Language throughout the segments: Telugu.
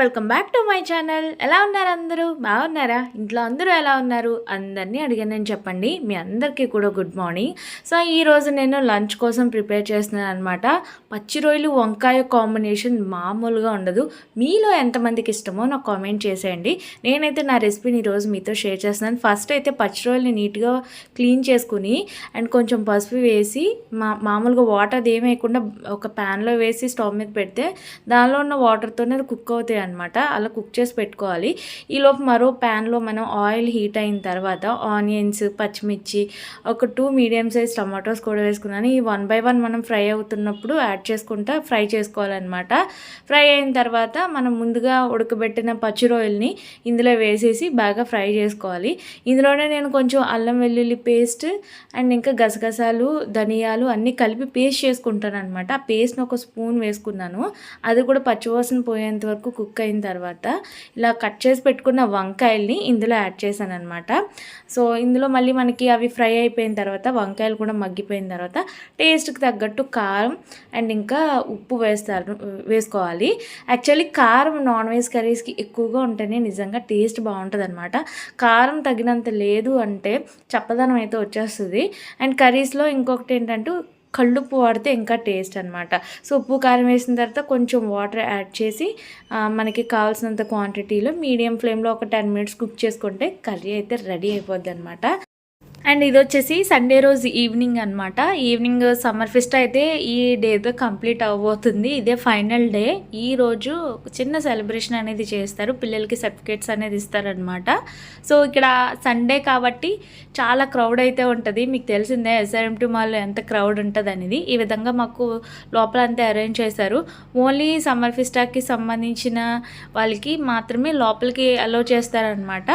Welcome back to my channel. ఎలా ఉన్నారు అందరూ? బాగున్నారా? ఇంట్లో అందరూ ఎలా ఉన్నారు? అందరినీ అడిగానని చెప్పండి. మీ అందరికీ కూడా గుడ్ మార్నింగ్. సో ఈరోజు నేను లంచ్ కోసం ప్రిపేర్ చేస్తున్నాను అనమాట పచ్చి రొయ్యలు వంకాయ కాంబినేషన్ మామూలుగా ఉండదు. మీలో ఎంతమందికి ఇష్టమో నాకు కామెంట్ చేసేయండి. నేనైతే నా రెసిపీని ఈరోజు మీతో షేర్ చేస్తున్నాను. ఫస్ట్ అయితే పచ్చి రొయ్యలు నీట్గా క్లీన్ చేసుకుని అండ్ కొంచెం పసుపు వేసి మా మామూలుగా వాటర్ అది ఏమేయకుండా ఒక ప్యాన్లో వేసి స్టవ్ మీద పెడితే దానిలో ఉన్న వాటర్తోనే అది కుక్ అవుతాయి అనమాట అలా కుక్ చేసి పెట్టుకోవాలి. ఈలోపు మరో ప్యాన్లో మనం ఆయిల్ హీట్ అయిన తర్వాత ఆనియన్స్ పచ్చిమిర్చి ఒక టూ మీడియం సైజ్ టమాటోస్ కూడా వేసుకున్నాను. ఈ వన్ బై వన్ మనం ఫ్రై అవుతున్నప్పుడు యాడ్ చేసుకుంటా ఫ్రై చేసుకోవాలన్నమాట. ఫ్రై అయిన తర్వాత మనం ముందుగా ఉడకబెట్టిన పచ్చి రొయ్యల్ని ఇందులో వేసేసి బాగా ఫ్రై చేసుకోవాలి. ఇందులోనే నేను కొంచెం అల్లం వెల్లుల్లి పేస్ట్ అండ్ ఇంకా గసగసాలు ధనియాలు అన్నీ కలిపి పేస్ట్ చేసుకుంటాను అనమాట ఆ పేస్ట్ని ఒక స్పూన్ వేసుకున్నాను. అది కూడా పచ్చివాసన పోయేంత వరకు కుక్ అయిన తర్వాత ఇలా కట్ చేసి పెట్టుకున్న వంకాయల్ని ఇందులో యాడ్ చేశాను అనమాట సో ఇందులో మళ్ళీ మనకి అవి ఫ్రై అయిపోయిన తర్వాత వంకాయలు కూడా మగ్గిపోయిన తర్వాత టేస్ట్కి తగ్గట్టు కారం అండ్ ఇంకా ఉప్పు వేస్తారు వేసుకోవాలి. యాక్చువల్లీ కారం నాన్ వెజ్ కర్రీస్కి ఎక్కువగా ఉంటేనే నిజంగా టేస్ట్ బాగుంటుంది అనమాట కారం తగినంత లేదు అంటే చప్పదనం అయితే వచ్చేస్తుంది. అండ్ కర్రీస్లో ఇంకొకటి ఏంటంటే కళ్ళుప్పు వాడితే ఇంకా టేస్ట్ అనమాట సో ఉప్పు కారం వేసిన తర్వాత కొంచెం వాటర్ యాడ్ చేసి మనకి కావాల్సినంత క్వాంటిటీలో మీడియం ఫ్లేమ్లో ఒక టెన్ మినిట్స్ కుక్ చేసుకుంటే కర్రీ అయితే రెడీ అయిపోద్ది అనమాట అండ్ ఇది వచ్చేసి సండే రోజు ఈవినింగ్ అనమాట ఈవినింగ్ సమ్మర్ ఫెస్ట్ అయితే ఈ డేతో కంప్లీట్ అవ్వబోతుంది. ఇదే ఫైనల్ డే. ఈ రోజు ఒక చిన్న సెలబ్రేషన్ అనేది చేస్తారు. పిల్లలకి సర్టిఫికేట్స్ అనేది ఇస్తారనమాట సో ఇక్కడ సండే కాబట్టి చాలా క్రౌడ్ అయితే ఉంటుంది. మీకు తెలిసిందే ఎస్ఆర్ఎంటీ మాల్లో ఎంత క్రౌడ్ ఉంటుంది అనేది ఈ విధంగా మాకు లోపల అంతా అరేంజ్ చేశారు. ఓన్లీ సమ్మర్ ఫెస్టాకి సంబంధించిన వాళ్ళకి మాత్రమే లోపలికి అలో చేస్తారనమాట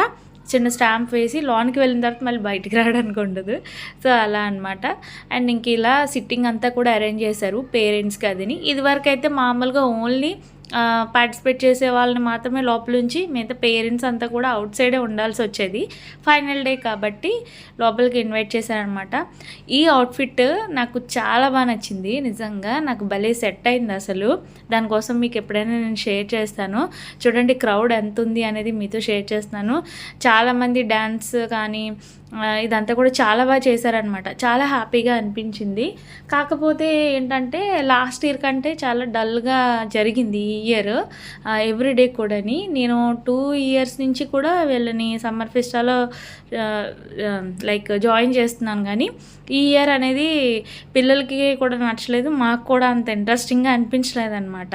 చిన్న స్టాంప్ వేసి లోన్కి వెళ్ళిన తర్వాత మళ్ళీ బయటికి రావడానికి ఉండదు. సో అలా అనమాట అండ్ ఇంక ఇలా సిట్టింగ్ అంతా కూడా అరేంజ్ చేశారు పేరెంట్స్కి అదిని. ఇదివరకు అయితే మామూలుగా ఓన్లీ పార్టిసిపేట్ చేసే వాళ్ళని మాత్రమే లోపల నుంచి మిగతా పేరెంట్స్ అంతా కూడా అవుట్ సైడే ఉండాల్సి వచ్చేది. ఫైనల్ డే కాబట్టి లోపలికి ఇన్వైట్ చేశారనమాట ఈ అవుట్ఫిట్ నాకు చాలా బాగా నచ్చింది. నిజంగా నాకు భలే సెట్ అయింది అసలు. దానికోసం మీకు ఎప్పుడైనా నేను షేర్ చేస్తాను. చూడండి క్రౌడ్ ఎంత ఉంది అనేది మీతో షేర్ చేస్తాను చాలామంది డ్యాన్స్ కానీ ఇదంతా కూడా చాలా బాగా చేశారనమాట చాలా హ్యాపీగా అనిపించింది. కాకపోతే ఏంటంటే లాస్ట్ ఇయర్ కంటే చాలా డల్గా జరిగింది ఈ ఇయర్. ఎవ్రీడే కూడాని. నేను టూ ఇయర్స్ నుంచి కూడా వీళ్ళని సమ్మర్ ఫెస్టాలో లైక్ జాయిన్ చేస్తున్నాను కానీ ఈ ఇయర్ అనేది పిల్లలకి కూడా నచ్చలేదు. మాకు కూడా అంత ఇంట్రెస్టింగ్గా అనిపించలేదన్నమాట.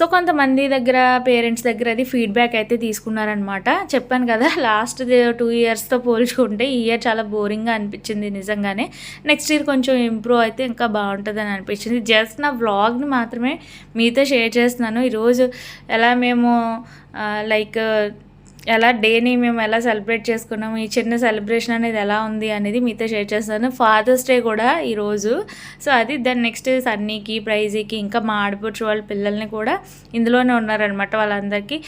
సో కొంతమంది దగ్గర పేరెంట్స్ దగ్గర అది ఫీడ్బ్యాక్ అయితే తీసుకున్నారనమాట చెప్పాను కదా లాస్ట్ టూ ఇయర్స్తో పోల్చుకుంటే ఈ ఇయర్ చాలా బోరింగ్గా అనిపించింది నిజంగానే. నెక్స్ట్ ఇయర్ కొంచెం ఇంప్రూవ్ అయితే ఇంకా బాగుంటుందని అనిపించింది. జస్ట్ నా వ్లాగ్ని మాత్రమే మీతో షేర్ చేస్తున్నాను. ఈరోజు ఎలా మేము లైక్ ఎలా డేని మేము ఎలా సెలబ్రేట్ చేసుకున్నాము ఈ చిన్న సెలబ్రేషన్ అనేది ఎలా ఉంది అనేది మీతో షేర్ చేస్తాను. ఫాదర్స్ డే కూడా ఈరోజు సో అది దాని నెక్స్ట్ సన్నీకి ప్రైజీకి ఇంకా మా ఆడపడుచు వాళ్ళ పిల్లల్ని కూడా ఇందులోనే ఉన్నారనమాట వాళ్ళందరికీ.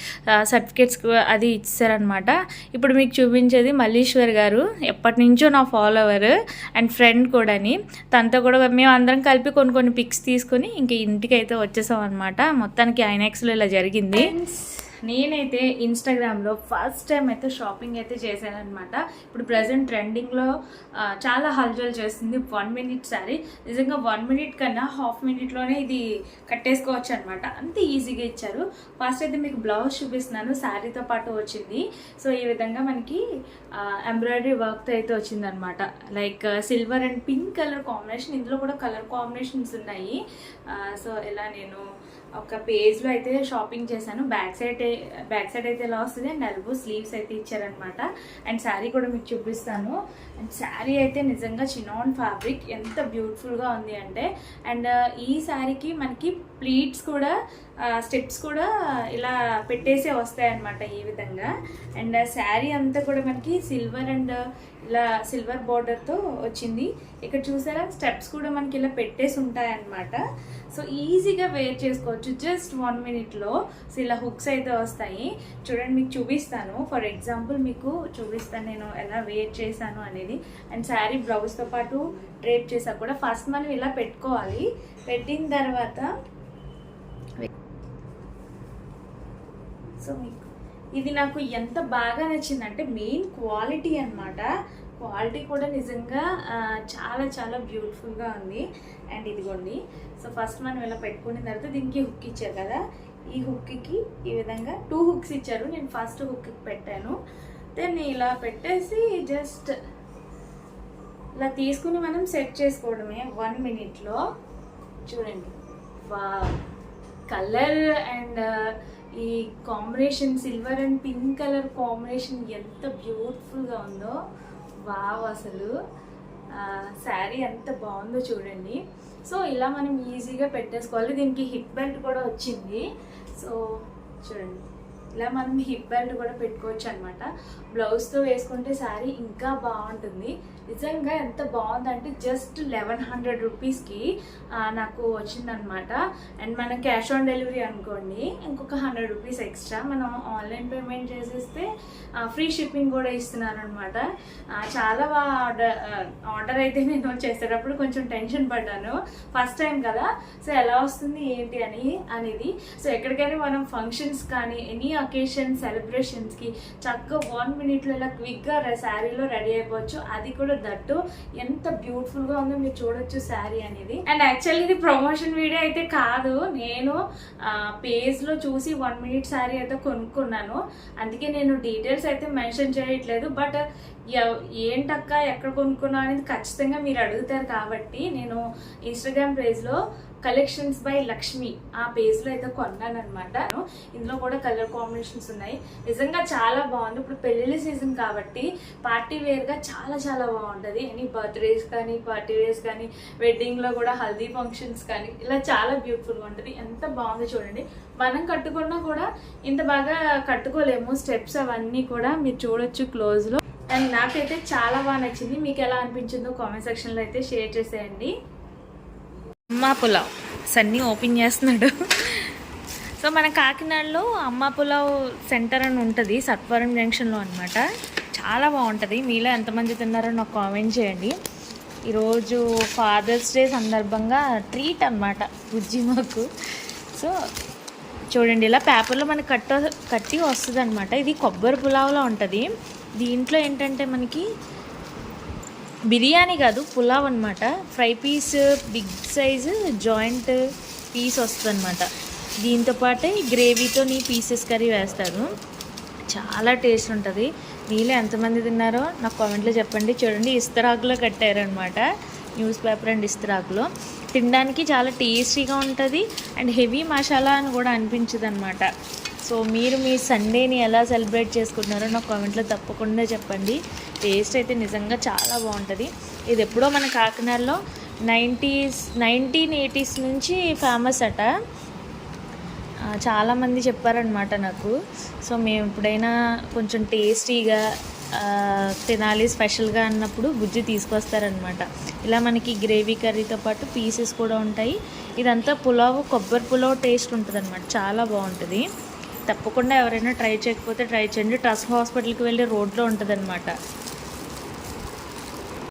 సర్టిఫికేట్స్ అది ఇచ్చారనమాట ఇప్పుడు మీకు చూపించేది మల్లీశ్వర్ గారు ఎప్పటి నుంచో నా ఫాలోవర్ అండ్ ఫ్రెండ్ కూడాని. తనతో కూడా మేము అందరం కలిపి కొన్ని కొన్ని పిక్స్ తీసుకొని ఇంక ఇంటికి అయితే వచ్చేసాం అనమాట మొత్తానికి ఐనాక్స్లో ఇలా జరిగింది. నేనైతే ఇన్స్టాగ్రామ్లో ఫస్ట్ టైం అయితే షాపింగ్ అయితే చేశానమాట ఇప్పుడు ప్రజెంట్ ట్రెండింగ్లో చాలా హల్చల్ చేస్తుంది. వన్ మినిట్ సారీ నిజంగా వన్ మినిట్ కన్నా హాఫ్ మినిట్లోనే ఇది కట్టేసుకోవచ్చు అనమాట అంత ఈజీగా ఇచ్చారు. ఫస్ట్ అయితే మీకు బ్లౌజ్ చూపిస్తున్నాను. శారీతో పాటు వచ్చింది. సో ఈ విధంగా మనకి ఎంబ్రాయిడరీ వర్క్తో అయితే వచ్చిందనమాట like silver and pink colour combination ఇందులో కూడా కలర్ కాంబినేషన్స్ ఉన్నాయి. సో ఇలా నేను ఒక పేజ్లో అయితే షాపింగ్ చేశాను. బ్యాక్ సైడ్ బ్యాక్ సైడ్ అయితే ఎలా వస్తుంది అండ్ ఎల్బో స్లీవ్స్ అయితే ఇచ్చారనమాట అండ్ శారీ కూడా మీకు చూపిస్తాను. అండ్ శారీ అయితే నిజంగా చినాన్ ఫ్యాబ్రిక్. ఎంత బ్యూటిఫుల్గా ఉంది అంటే. అండ్ ఈ శారీకి మనకి ప్లీట్స్ కూడా స్టెప్స్ కూడా ఇలా పెట్టేసే వస్తాయి అన్నమాట ఈ విధంగా. అండ్ శారీ అంతా కూడా మనకి సిల్వర్ అండ్ ఇలా సిల్వర్ బార్డర్తో వచ్చింది. ఇక్కడ చూసారా? స్టెప్స్ కూడా మనకి ఇలా పెట్టేసి ఉంటాయన్నమాట. సో ఈజీగా వేర్ చేసుకోవచ్చు. జస్ట్ వన్ మినిట్లో సో ఇలా హుక్స్ అయితే వస్తాయి. చూడండి మీకు చూపిస్తాను. ఫర్ ఎగ్జాంపుల్ మీకు చూపిస్తాను నేను ఎలా వేర్ చేశాను అనేది. అండ్ శారీ బ్లౌజ్తో పాటు డ్రేప్ చేసా కూడా. ఫస్ట్ మనం ఇలా పెట్టుకోవాలి. పెట్టిన తర్వాత సో మీకు ఇది నాకు ఎంత బాగా నచ్చిందంటే మెయిన్ క్వాలిటీ అనమాట క్వాలిటీ కూడా నిజంగా చాలా చాలా బ్యూటిఫుల్గా ఉంది. అండ్ ఇదిగోండి. సో ఫస్ట్ మనం ఇలా పెట్టుకున్న తర్వాత దీనికి హుక్ ఇచ్చారు కదా. ఈ హుక్కి ఈ విధంగా టూ హుక్స్ ఇచ్చారు. నేను ఫస్ట్ హుక్కి పెట్టాను. దెన్ ఇలా పెట్టేసి జస్ట్ ఇలా తీసుకుని మనం సెట్ చేసుకోవడమే వన్ మినిట్లో చూడండి. వా కలర్ అండ్ ఈ combination silver and pink colour combination ఎంత బ్యూటిఫుల్గా ఉందో వావ్ అసలు. శారీ ఎంత బాగుందో చూడండి. సో ఇలా మనం ఈజీగా పెట్టేసుకోవాలి. దీనికి హిప్ బెల్ట్ కూడా వచ్చింది. సో చూడండి. ఇలా మనం హిప్ బెల్ట్ కూడా పెట్టుకోవచ్చు అనమాట బ్లౌజ్తో వేసుకుంటే శారీ ఇంకా బాగుంటుంది. నిజంగా ఎంత బాగుందంటే జస్ట్ లెవెన్ హండ్రెడ్ రూపీస్కి నాకు వచ్చిందనమాట అండ్ మనం క్యాష్ ఆన్ డెలివరీ అనుకోండి ఇంకొక హండ్రెడ్ రూపీస్ ఎక్స్ట్రా మనం ఆన్లైన్ పేమెంట్ చేసేస్తే ఫ్రీ షిప్పింగ్ కూడా ఇస్తున్నారు అనమాట చాలా బాగా ఆర్డర్ ఆర్డర్ అయితే నేను చేసేటప్పుడు కొంచెం టెన్షన్ పడ్డాను. ఫస్ట్ టైం కదా సో ఎలా వస్తుంది ఏంటి అని అనేది. సో ఎక్కడికైనా మనం ఫంక్షన్స్ కానీ ఎనీ అకేషన్ సెలబ్రేషన్స్కి చక్కగా వన్ మినిట్లో ఇలా క్విక్గా శారీలో రెడీ అయిపోవచ్చు. అది కూడా దట్టు. ఎంత బ్యూటిఫుల్గా ఉందో మీరు చూడొచ్చు శారీ అనేది. అండ్ యాక్చువల్లీ ఇది ప్రమోషన్ వీడియో అయితే కాదు. నేను పేజ్లో చూసి వన్ మినిట్ శారీ అయితే కొనుక్కున్నాను. అందుకే నేను డీటెయిల్స్ అయితే మెన్షన్ చేయట్లేదు. బట్ ఏంటక్క ఎక్కడ కొనుక్కున్నా అనేది ఖచ్చితంగా మీరు అడుగుతారు కాబట్టి నేను ఇన్స్టాగ్రామ్ పేజ్లో కలెక్షన్స్ బై లక్ష్మి ఆ పేజ్లో అయితే కొన్నాను అనమాట ఇందులో కూడా కలర్ కాంబినేషన్స్ ఉన్నాయి. నిజంగా చాలా బాగుంది. ఇప్పుడు పెళ్ళిళ్ళ సీజన్ కాబట్టి పార్టీ వేర్గా చాలా చాలా బాగుంటుంది. ఎనీ బర్త్డేస్ కానీ పార్టీ వేర్స్ కానీ వెడ్డింగ్లో కూడా హల్దీ ఫంక్షన్స్ కానీ ఇలా చాలా బ్యూటిఫుల్గా ఉంటుంది. ఎంత బాగుందో చూడండి. మనం కట్టుకున్నా కూడా ఇంత బాగా కట్టుకోలేము. స్టెప్స్ అవన్నీ కూడా మీరు చూడొచ్చు క్లోజ్లో అండ్ నాకైతే చాలా బాగా నచ్చింది. మీకు ఎలా అనిపించిందో కామెంట్ సెక్షన్లో అయితే షేర్ చేసేయండి. అమ్మా పులావ్. సన్నీ ఓపెన్ చేస్తున్నాడు. సో మన కాకినాడలో అమ్మా పులావ్ సెంటర్ అని ఉంటుంది. సత్వరం జంక్షన్లో అనమాట చాలా బాగుంటుంది. మీలో ఎంతమంది తిన్నారో నాకు కామెంట్ చేయండి. ఈరోజు ఫాదర్స్ డే సందర్భంగా ట్రీట్ అనమాట బుజ్జి మాకు. సో చూడండి ఇలా పేపర్లో మనకి కట్ట కట్టి వస్తుంది అనమాట ఇది కొబ్బరి పులావ్లో ఉంటుంది. దీంట్లో ఏంటంటే మనకి బిర్యానీ కాదు పులావ్ అనమాట fry piece big size joint piece వస్తుంది అనమాట దీంతో పాటే గ్రేవీతో నీ పీసెస్ కర్రీ వేస్తారు. చాలా టేస్ట్ ఉంటుంది. మీలో ఎంతమంది తిన్నారో నాకు కామెంట్లో చెప్పండి. చూడండి ఇస్తరాకులో కట్టారనమాట న్యూస్ పేపర్ అండ్ ఇస్తరాకులో. తినడానికి చాలా టేస్టీగా ఉంటుంది అండ్ హెవీ మసాలా అని కూడా అనిపించదు అనమాట సో మీరు మీ సండేని ఎలా సెలబ్రేట్ చేసుకుంటున్నారో నాకు కామెంట్లో తప్పకుండా చెప్పండి. టేస్ట్ అయితే నిజంగా చాలా బాగుంటుంది. ఇది ఎప్పుడో మన కాకినాడలో నైంటీస్ నైన్టీన్ ఎయిటీస్ నుంచి ఫేమస్ అట. చాలామంది చెప్పారనమాట నాకు. సో మేము ఎప్పుడైనా కొంచెం టేస్టీగా తినాలి స్పెషల్గా అన్నప్పుడు బుజ్జి తీసుకొస్తారనమాట ఇలా మనకి గ్రేవీ కర్రీతో పాటు పీసెస్ కూడా ఉంటాయి. ఇదంతా పులావ్ కొబ్బరి పులావ్ టేస్ట్ ఉంటుంది చాలా బాగుంటుంది. తప్పకుండా ఎవరైనా ట్రై చేయకపోతే ట్రై చేయండి. ట్రస్ట్ హాస్పిటల్కి వెళ్ళి రోడ్లో ఉంటుందన్నమాట.